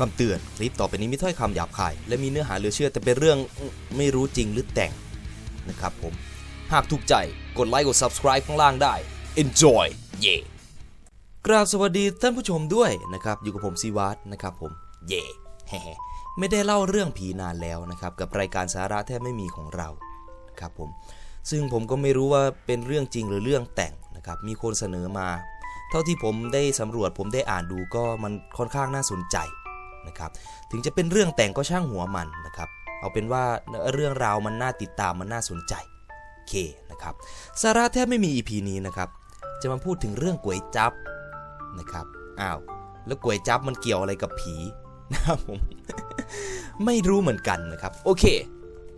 คำเตือน คลิปต่อไปนี้มีถ้อยคำหยาบคาย และมีเนื้อหาเหลือเชื่อแต่เป็นเรื่องไม่รู้จริงหรือแต่งนะครับผม หากถูกใจกดไลค์กด subscribe ข้างล่างได้ enjoy เย่กราบสวัสดีท่านผู้ชมด้วยนะครับ อยู่กับผมซีวัตนะครับผม เย่แฮ่ๆไม่ได้เล่าเรื่องผีนานแล้วนะครับกับรายการสาระแทบไม่มีของเราครับผม ซึ่งผมก็ไม่รู้ว่าเป็นเรื่องจริงหรือเรื่องแต่งนะครับ มีคนเสนอมา เท่าที่ผมได้สำรวจผมได้อ่านดูก็มันค่อนข้างน่าสนใจ นะครับถึงจะเป็นเรื่องแต่งก็ช่างหัวมันนะครับเอาเป็นว่าเรื่องราวมันน่าติดตามมันน่าสนใจโอเคนะครับสาระแทบไม่มี EP นี้นะครับจะมาพูดถึงเรื่องก๋วยจับนะครับอ้าวแล้วก๋วยจับมันเกี่ยวอะไรกับผีนะครับผมไม่รู้เหมือนกันนะครับโอเค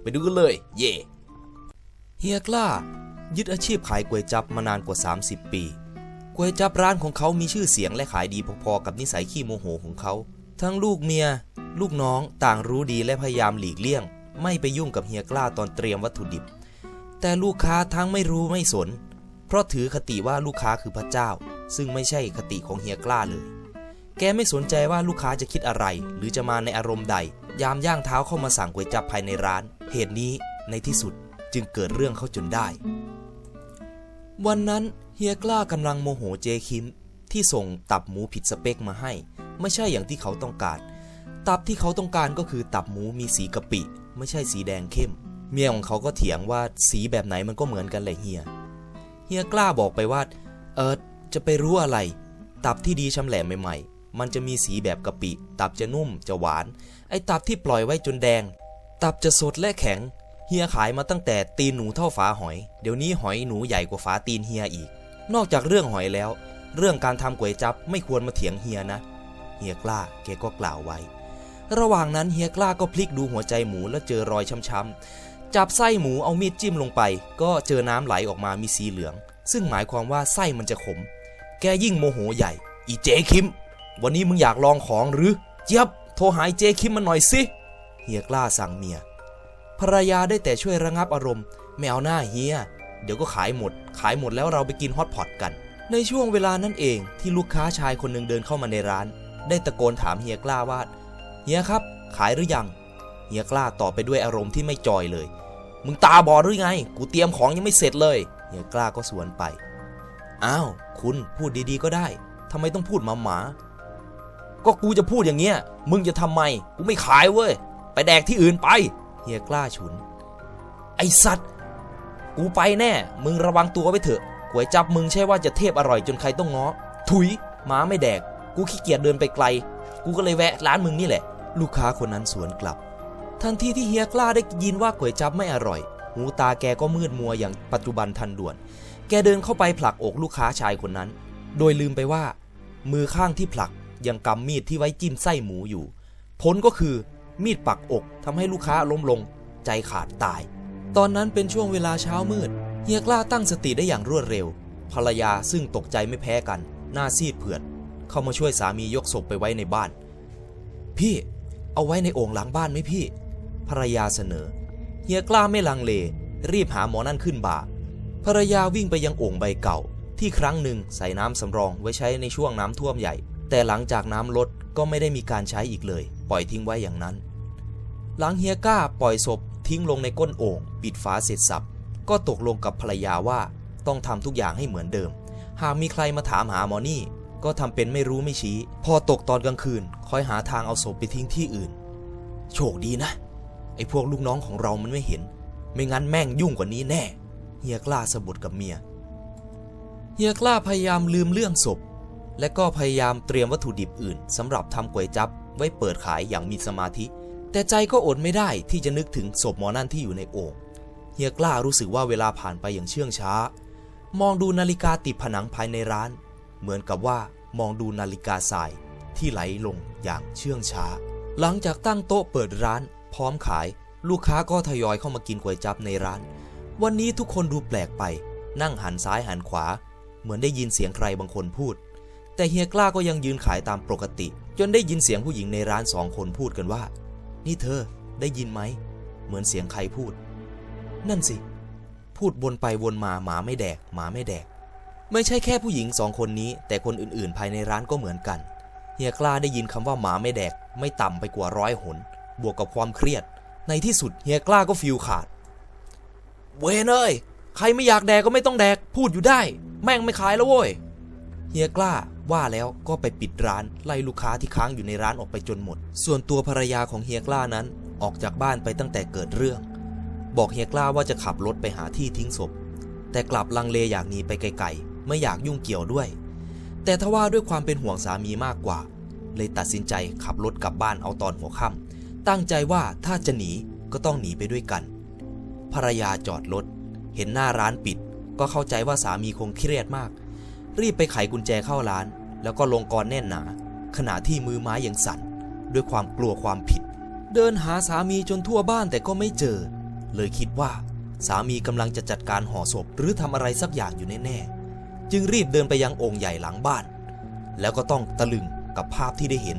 ไปดูกันเลย เย่เฮียกล้า ยึดอาชีพขายก๋วยจับมานานกว่า 30 ปีก๋วยจับร้านของเขามีชื่อเสียงและขายดีพอๆกับนิสัยขี้โมโหของเขา ทั้งลูกเมีย ลูกน้องต่างรู้ดีและพยายามหลีกเลี่ยง ไม่ไปยุ่งกับเฮียกล้าตอนเตรียมวัตถุดิบ แต่ลูกค้าทั้งไม่รู้ไม่สน เพราะถือคติว่าลูกค้าคือพระเจ้า ซึ่งไม่ใช่คติของเฮียกล้าเลย แกไม่สนใจว่าลูกค้าจะคิดอะไร หรือจะมาในอารมณ์ใด ยามย่างเท้าเข้ามาสั่งก๋วยจับภายในร้าน เหตุนี้ในที่สุดจึงเกิดเรื่องเข้าจนได้ วันนั้นเฮียกล้ากำลังโมโหเจคิมที่ส่งตับหมูผิดสเปคมาให้ ไม่ใช่อย่างที่เขาต้องการ ตับที่เขาต้องการก็คือตับหมูมีสีกะปิ ไม่ใช่สีแดงเข้ม เมียของเขาก็เถียงว่าสีแบบไหนมันก็เหมือนกันแหละเฮีย เฮียกล้าบอกไปว่า เออจะไปรู้อะไร ตับที่ดีชำแหละใหม่ๆ มันจะมีสีแบบกะปิ ตับจะนุ่มจะหวาน ไอ้ตับที่ปล่อยไว้จนแดง ตับจะสดและแข็ง เฮียขายมาตั้งแต่ตีนหนูเท่าฝาหอย เดี๋ยวนี้หอยหนูใหญ่กว่าฝาตีนเฮียอีก นอกจากเรื่องหอยแล้วเรื่องการทำก๋วยจับไม่ควรมาเถียงเฮียนะ เฮียกล้าแกก็กล่าวไว้ ระหว่างนั้นเฮียกล้าก็พลิกดูหัวใจหมูแล้วเจอรอยช้ำๆจับไส้หมูเอามีดจิ้มลงไป ก็เจอน้ำไหลออกมามีสีเหลือง ซึ่งหมายความว่าไส้มันจะขม แกยิ่งโมโหใหญ่ อีเจคิม วันนี้มึงอยากลองของหรือเจี๊ยบโทรหาไอ้เจคิมมันหน่อยสิเฮียกล้าสั่งเมียภรรยาได้แต่ช่วยระงับอารมณ์ไม่เอาหน้าเฮีย เดี๋ยวก็ขายหมด ขายหมดแล้วเราไปกินฮอตพอตกัน ในช่วงเวลานั้นเองที่ลูกค้าชายคนหนึ่งเดินเข้ามาในร้าน ได้ตะโกนถามเฮียกล้าว่าเฮียครับ ขายหรือยังเฮียกล้าตอบไปด้วยอารมณ์ที่ไม่จอยเลย มึงตาบอดหรือไง กูเตรียมของยังไม่เสร็จเลยเฮียกล้าก็สวนไปอ้าวคุณพูดดีๆก็ได้ทำไมต้องพูดมาหมา ก็กูจะพูดอย่างเงี้ย มึงจะทำไม กูไม่ขายเว้ย ไปแดกที่อื่นไป เฮียกล้าฉุน ไอสัตว์ กูไปแน่ มึงระวังตัวไว้เถอะก๋วยจับมึงใช่ว่าจะเทพอร่อยจนใครต้องง้อ ถุยหมาไม่แดก กูขี้เกียจเดินไปไกล กูก็เลยแวะร้านมึงนี่แหละ ลูกค้าคนนั้นสวนกลับ ทันทีที่เฮียกล้าได้ยินว่าก๋วยจับไม่อร่อย หูตาแกก็มืดมัวอย่างปัจจุบันทันด่วน แกเดินเข้าไปผลักอกลูกค้าชายคนนั้น โดยลืมไปว่า มือข้างที่ผลักยังกำมีดที่ไว้จิ้มไส้หมูอยู่ ผลก็คือมีดปักอกทำให้ลูกค้าล้มลง ใจขาดตาย ตอนนั้นเป็นช่วงเวลาเช้ามืด เฮียกล้าตั้งสติได้อย่างรวดเร็ว ภรรยาซึ่งตกใจไม่แพ้กัน หน้าซีดเผือด เข้ามาช่วยสามียกศพไปไว้ในบ้าน พี่เอาไว้ในโอ่งหลังบ้านไหมพี่ ภรรยาเสนอ เฮียกล้าไม่ลังเล รีบหาหมอนั่นขึ้นบ่า ภรรยาวิ่งไปยังโอ่งใบเก่า ที่ครั้งหนึ่งใส่น้ำสำรองไว้ใช้ในช่วงน้ำท่วมใหญ่ แต่หลังจากน้ำลดก็ไม่ได้มีการใช้อีกเลย ปล่อยทิ้งไว้อย่างนั้น หลังเฮียก้าปล่อยศพทิ้งลงในก้นโอ่งปิดฝาเสร็จสับ ก็ตกลงกับภรรยาว่าต้องทำทุกอย่างให้เหมือนเดิม หากมีใครมาถามหาหมอนี่ ก็ทำเป็นไม่รู้ไม่ชี้ พอตกตอนกลางคืนคอยหาทางเอาศพไปทิ้งที่อื่น โชคดีนะ ไอ้พวกลูกน้องของเรามันไม่เห็น ไม่งั้นแม่งยุ่งกว่านี้แน่ เฮียกล้าสะบดกับเมีย เฮียกล้าพยายามลืมเรื่องศพ และก็พยายามเตรียมวัตถุดิบอื่นสำหรับทำก๋วยจับไว้เปิดขายอย่างมีสมาธิ แต่ใจก็อดไม่ได้ที่จะนึกถึงศพหมอนั่นที่อยู่ในโอ่งเฮียกล้ารู้สึกว่าเวลาผ่านไปอย่างเชื่องช้า มองดูนาฬิกาติดผนังภายในร้าน เหมือนกับว่า มองดูนาฬิกาทรายที่ไหลลงอย่างเชื่องช้า หลังจากตั้งโต๊ะเปิดร้านพร้อมขาย ลูกค้าก็ทยอยเข้ามากินก๋วยจับในร้าน วันนี้ทุกคนดูแปลกไป นั่งหันซ้ายหันขวา เหมือนได้ยินเสียงใครบางคนพูด แต่เฮียกล้าก็ยังยืนขายตามปกติ จนได้ยินเสียงผู้หญิงในร้านสองคนพูดกันว่า นี่เธอได้ยินไหม เหมือนเสียงใครพูด นั่นสิ พูดวนไปวนมาหมาไม่แดกหมาไม่แดก ไม่ใช่แค่ผู้หญิงสองคนนี้ แต่คนอื่นๆ ภายในร้านก็เหมือนกัน เฮียกล้าได้ยินคำว่าหมาไม่แดก ไม่ต่ำไปกว่าร้อยหน บวกกับความเครียด ในที่สุดเฮียกล้าก็ฟิลขาด เวนเอ้ย ใครไม่อยากแดกก็ไม่ต้องแดก พูดอยู่ได้ แม่งไม่ขายแล้วเว้ย เฮียกล้าว่าแล้วก็ไปปิดร้านไล่ลูกค้าที่ค้างอยู่ในร้านออกไปจนหมด ส่วนตัวภรรยาของเฮียกล้านั้นออกจากบ้านไปตั้งแต่เกิดเรื่อง บอกเฮียกล้าว่าจะขับรถไปหาที่ทิ้งศพ แต่กลับลังเลอยากหนีไปไกลๆ ไม่อยากยุ่งเกี่ยวด้วย แต่ทว่าด้วยความเป็นห่วงสามีมากกว่า เลยตัดสินใจขับรถกลับบ้านเอาตอนหัวค่ำตั้งใจว่าถ้าจะหนีก็ต้องหนีไปด้วยกัน ภรรยาจอดรถเห็นหน้าร้านปิด ก็เข้าใจว่าสามีคงเครียดมาก รีบไปไขกุญแจเข้าร้าน แล้วก็ลงกรแน่นหนา ขณะที่มือไม้ยังสั่น ด้วยความกลัวความผิด เดินหาสามีจนทั่วบ้านแต่ก็ไม่เจอ เลยคิดว่าสามีกำลังจะจัดการห่อศพหรือทำอะไรสักอย่างอยู่แน่ๆ จึงรีบเดินไปยังองค์ใหญ่หลังบ้าน แล้วก็ต้องตะลึงกับภาพที่ได้เห็น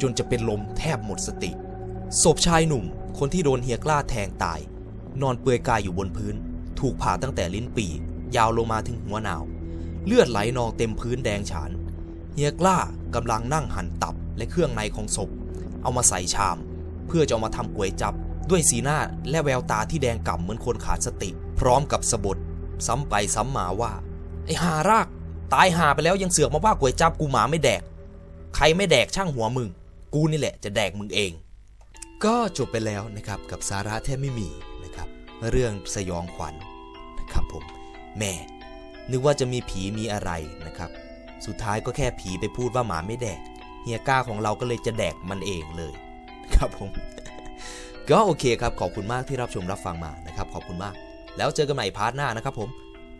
จนจะเป็นลมแทบหมดสติ ศพชายหนุ่ม คนที่โดนเฮียกล้าแทงตาย นอนเปลือยกายอยู่บนพื้น ถูกผ่าตั้งแต่ลิ้นปี่ยาวลงมาถึงหัวหนาว เลือดไหลนองเต็มพื้นแดงฉาน เฮียกล้ากำลังนั่งหั่นตับและเครื่องในของศพ เอามาใส่ชาม เพื่อจะเอามาทำก๋วยจับ ด้วยสีหน้าและแววตาที่แดงก่ำเหมือนคนขาดสติ พร้อมกับสะบดซ้ำไปซ้ำมาว่า ไอหาราก ตายหาไปแล้วยังเสือกมาว่าก๋วยจับกูหมาไม่แดก ใครไม่แดกช่างหัวมึง กูนี่แหละจะแดกมึงเอง ก็จบไปแล้วนะครับกับสาระแทบไม่มีนะครับ เรื่องสยองขวัญนะครับผมแม่ นึกว่าจะมีผีมีอะไรนะครับ สุดท้ายก็แค่ผีไปพูดว่าหมาไม่แดกเฮียก้าของเราก็เลยจะแดกมันเองเลยครับผม ก็โอเคครับขอบคุณมากที่รับชมรับฟังมานะครับ ขอบคุณมาก แล้วเจอกันใหม่พาร์ทหน้านะครับผม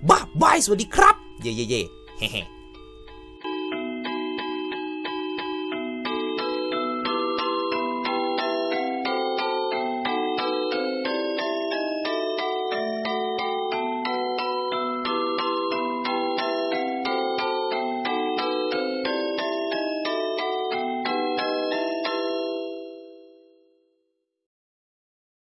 บ๊าบายสวัสดีครับ เย่เย่เย่เฮ้